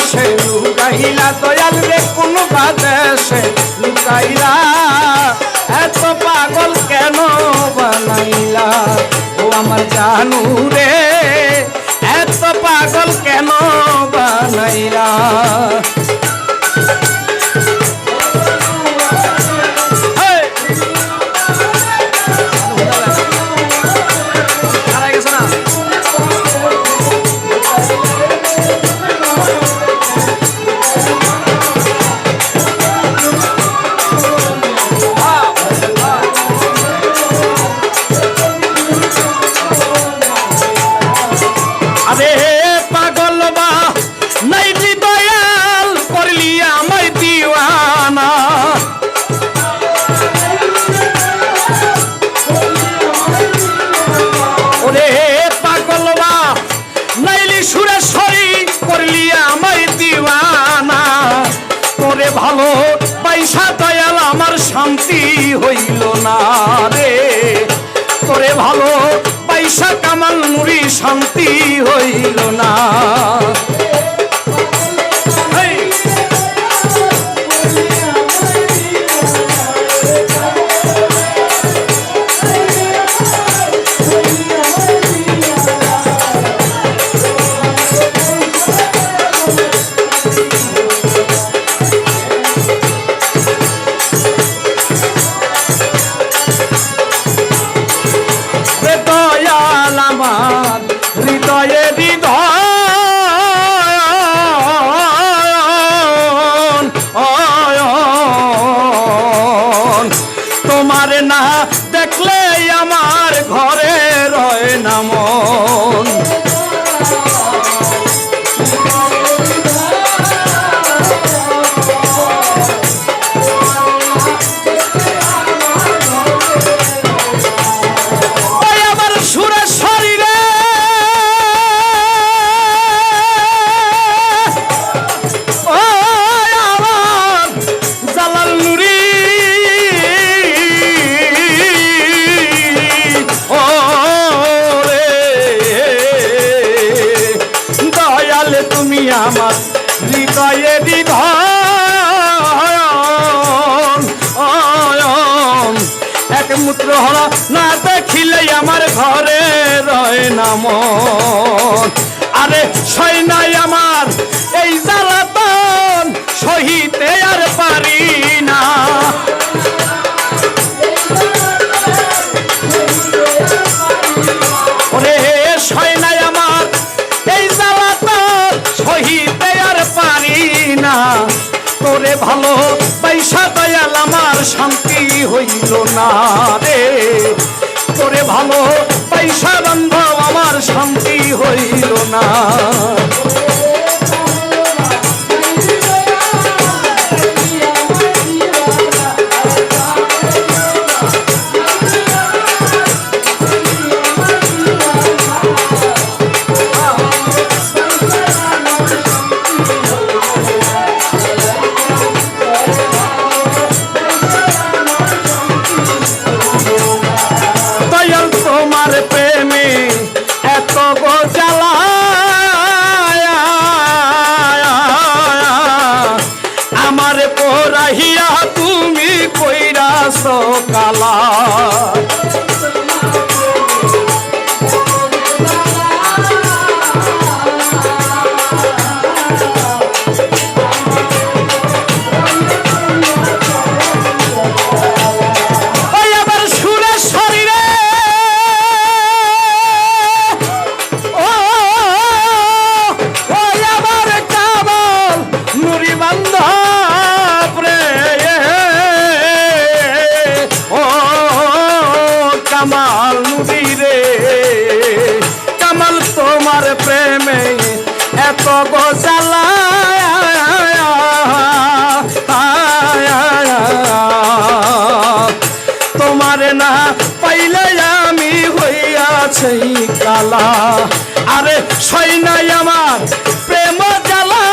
দেশে, লুকাইলা দয়াল রে কোন দেশে লুকাইলা। এত পাগল কেন বানাইলা? ও আমার জানু রে হইল না রে। করে ভালো পয়সা কামাল মুড়ি শান্তি হইল না। মূত্র হরা না দেখিলে আমার ঘরে রয় না মন। আরে সৈনাই আমার এই জ্বালাতন, সহিতে আর পারি না। আমার এই জ্বালাতন, সহিতে আর পারি না। ভালো পয়সা দয়াল, আমার শান্তি হইল না। কালা কামাল নুরি রে। কামাল তোমার প্রেমে এত গোজালা তোমার না পাইলে আমি হইয়াছি কালা। আরে সৈনাই আমার প্রেম জ্বালা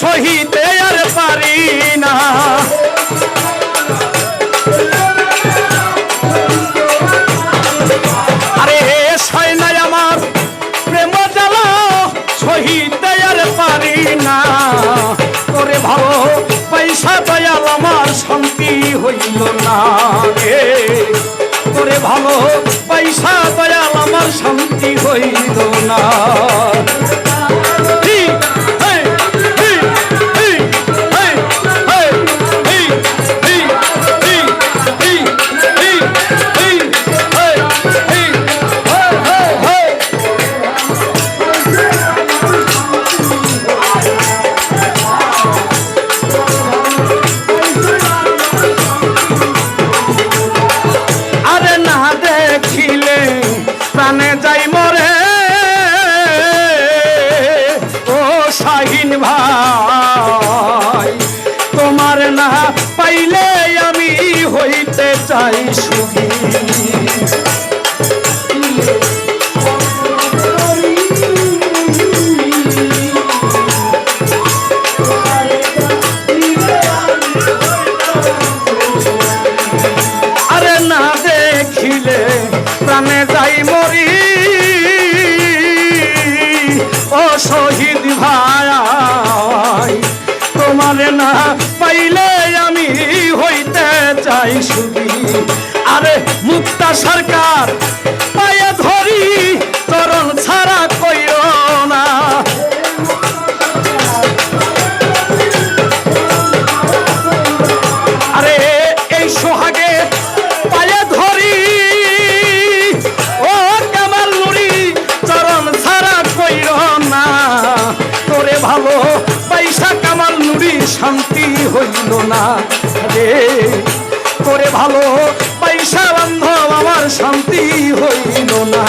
সহিতে আর পারি না। ভালো পয়সা দয়াল আমার শান্তি হইল না। প্রাণে যাই মরি। ও শহীদ ভাই তোমার না পাইলে আমি হইতে চাই সুখী। আরে মুক্তা সরকার, পায়ে ধরি চরণ ছাড়া কইও না। আরে এই সোহাগে পায়ে ধরি, ও কামাল নুরি চরণ ছাড়া কইর না। তোরে ভালো পয়সা কামাল নুরি, শান্তি হইল না। রে তোরে ভালো পয়সা বান্ধব আমার শান্তি হইল না।